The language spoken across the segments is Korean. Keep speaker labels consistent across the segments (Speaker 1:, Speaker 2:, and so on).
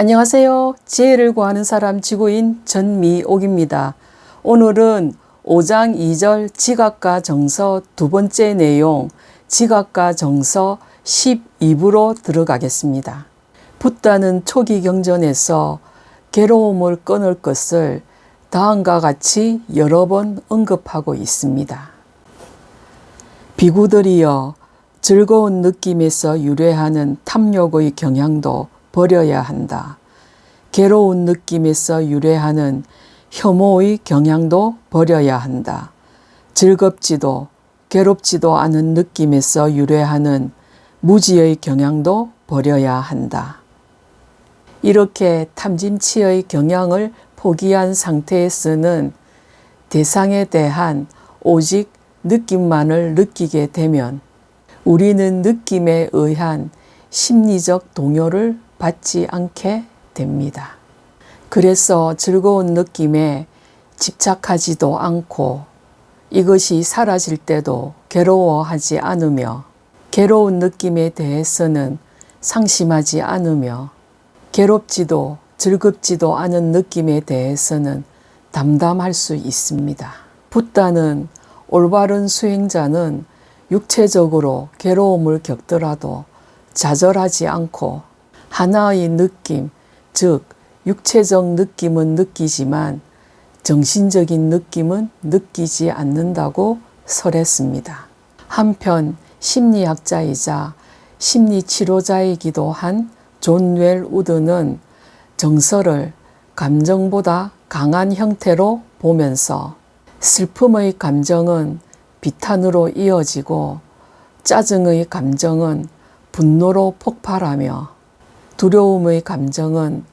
Speaker 1: 안녕하세요. 지혜를 구하는 사람 지구인 전미옥입니다. 오늘은 5장 2절 지각과 정서 두 번째 내용 지각과 정서 12부로 들어가겠습니다. 붓다는 초기 경전에서 괴로움을 끊을 것을 다음과 같이 여러 번 언급하고 있습니다. 비구들이여 즐거운 느낌에서 유래하는 탐욕의 경향도 버려야 한다. 괴로운 느낌에서 유래하는 혐오의 경향도 버려야 한다. 즐겁지도 괴롭지도 않은 느낌에서 유래하는 무지의 경향도 버려야 한다. 이렇게 탐진치의 경향을 포기한 상태에서는 대상에 대한 오직 느낌만을 느끼게 되면 우리는 느낌에 의한 심리적 동요를 받지 않게 됩니다. 그래서 즐거운 느낌에 집착하지도 않고 이것이 사라질 때도 괴로워하지 않으며 괴로운 느낌에 대해서는 상심하지 않으며 괴롭지도 즐겁지도 않은 느낌에 대해서는 담담할 수 있습니다. 붓다는 올바른 수행자는 육체적으로 괴로움을 겪더라도 좌절하지 않고 하나의 느낌, 즉 육체적 느낌은 느끼지만 정신적인 느낌은 느끼지 않는다고 설했습니다. 한편 심리학자이자 심리치료자이기도 한 존 웰 우드는 정서를 감정보다 강한 형태로 보면서 슬픔의 감정은 비탄으로 이어지고 짜증의 감정은 분노로 폭발하며 두려움의 감정은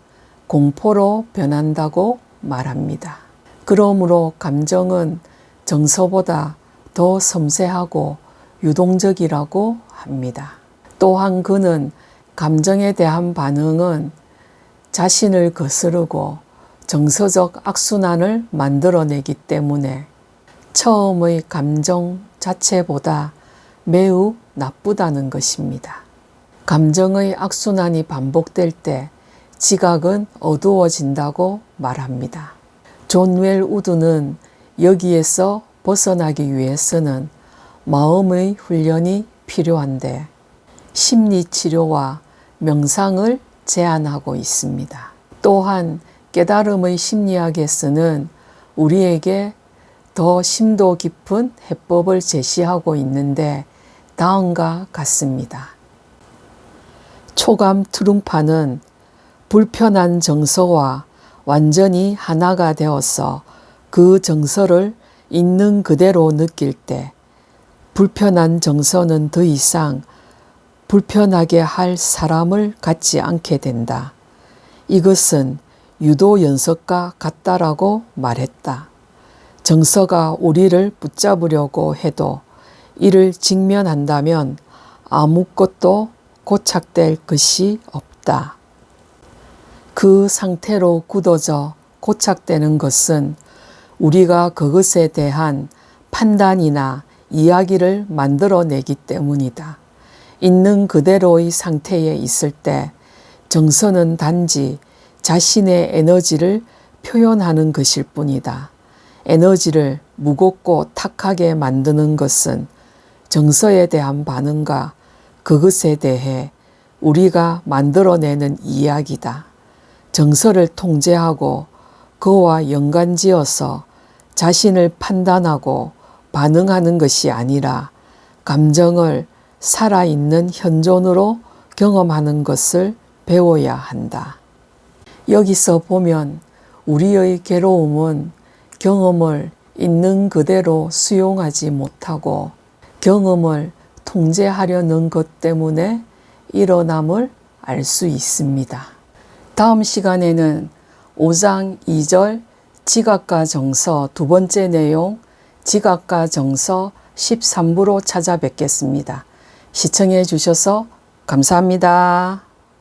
Speaker 1: 공포로 변한다고 말합니다. 그러므로 감정은 정서보다 더 섬세하고 유동적이라고 합니다. 또한 그는 감정에 대한 반응은 자신을 거스르고 정서적 악순환을 만들어내기 때문에 처음의 감정 자체보다 매우 나쁘다는 것입니다. 감정의 악순환이 반복될 때 지각은 어두워진다고 말합니다. 존 웰 우드는 여기에서 벗어나기 위해서는 마음의 훈련이 필요한데 심리 치료와 명상을 제안하고 있습니다. 또한 깨달음의 심리학에서는 우리에게 더 심도 깊은 해법을 제시하고 있는데 다음과 같습니다. 초감 트lum파는 불편한 정서와 완전히 하나가 되어서 그 정서를 있는 그대로 느낄 때 불편한 정서는 더 이상 불편하게 할 사람을 갖지 않게 된다. 이것은 유도 연습과 같다라고 말했다. 정서가 우리를 붙잡으려고 해도 이를 직면한다면 아무것도 고착될 것이 없다. 그 상태로 굳어져 고착되는 것은 우리가 그것에 대한 판단이나 이야기를 만들어내기 때문이다. 있는 그대로의 상태에 있을 때 정서는 단지 자신의 에너지를 표현하는 것일 뿐이다. 에너지를 무겁고 탁하게 만드는 것은 정서에 대한 반응과 그것에 대해 우리가 만들어내는 이야기다. 정서를 통제하고 그와 연관지어서 자신을 판단하고 반응하는 것이 아니라 감정을 살아있는 현존으로 경험하는 것을 배워야 한다. 여기서 보면 우리의 괴로움은 경험을 있는 그대로 수용하지 못하고 경험을 통제하려는 것 때문에 일어남을 알 수 있습니다. 다음 시간에는 5장 2절 지각과 정서 두 번째 내용 지각과 정서 13부로 찾아뵙겠습니다. 시청해 주셔서 감사합니다.